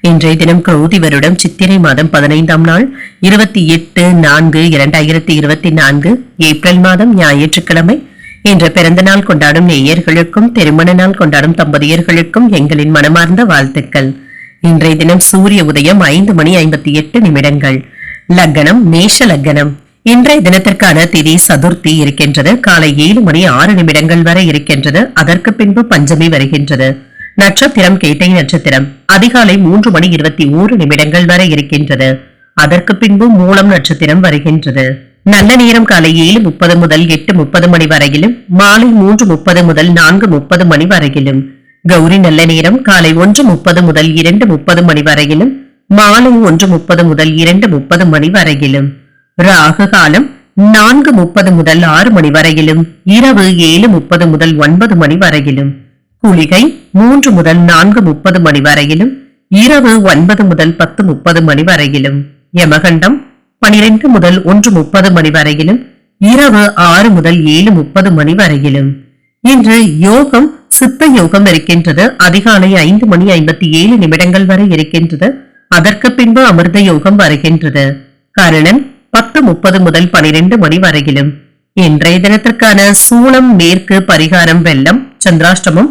இன்றைய தினம் கௌதி வருடம் சித்திரை மாதம் பதினைந்தாம் நாள் இருபத்தி எட்டு நான்கு இரண்டாயிரத்தி இருபத்தி நான்கு ஏப்ரல் மாதம் ஞாயிற்றுக்கிழமை. இன்று பிறந்த நாள் கொண்டாடும் நேயர்களுக்கும் திருமண நாள் கொண்டாடும் தம்பதியர்களுக்கும் எங்களின் மனமார்ந்த வாழ்த்துக்கள். இன்றைய தினம் சூரிய உதயம் ஐந்து மணி ஐம்பத்தி எட்டு நிமிடங்கள். லக்னம் மேஷ லக்னம். இன்றைய தினத்திற்கான திதி சதுர்த்தி இருக்கின்றது. காலை ஏழு மணி ஆறு நிமிடங்கள் வரை இருக்கின்றது. அதற்கு பின்பு பஞ்சமி வருகின்றது. நட்சத்திரம் கேட்டை நட்சத்திரம். அதிகாலை மூன்று மணி இருபத்தி ஓரு நிமிடங்கள் வரை இருக்கின்றது. அதற்கு பின்பு மூலம் நட்சத்திரம் வருகின்றது. நல்ல நேரம் காலை ஏழு முப்பது முதல் எட்டு முப்பது மணி வரையிலும் மாலை மூன்று முப்பது முதல் நான்கு முப்பது மணி வரையிலும். கௌரி நல்ல நேரம் காலை ஒன்று முப்பது முதல் இரண்டு முப்பது மணி வரையிலும் மாலை ஒன்று முப்பது முதல் இரண்டு முப்பது மணி வரையிலும். ராகு காலம் நான்கு முப்பது முதல் ஆறு மணி வரையிலும் இரவு ஏழு முப்பது முதல் ஒன்பது மணி வரையிலும். குளிகை மூன்று முதல் நான்கு முப்பது மணி வரையிலும் இரவு ஒன்பது முதல் பத்து முப்பது மணி வரையிலும் யமகண்டம் பனிரெண்டு முதல் ஒன்று முப்பது மணி வரையிலும் இரவு ஆறு முதல் ஏழு முப்பது மணி வரையிலும். இன்று யோகம் சித்த யோகம் இருக்கின்றது. அதிகாலை ஐந்து மணி ஐம்பத்தி ஏழு நிமிடங்கள் வரை இருக்கின்றது. அதற்கு பின்பு அமிர்த யோகம் வருகின்றது. கருணன் பத்து முப்பது முதல் பனிரெண்டு மணி வரையிலும். இன்றைய தினத்திற்கான சூளம் மேற்கு பரிகாரம் வெள்ளம் சந்திராஷ்டமம்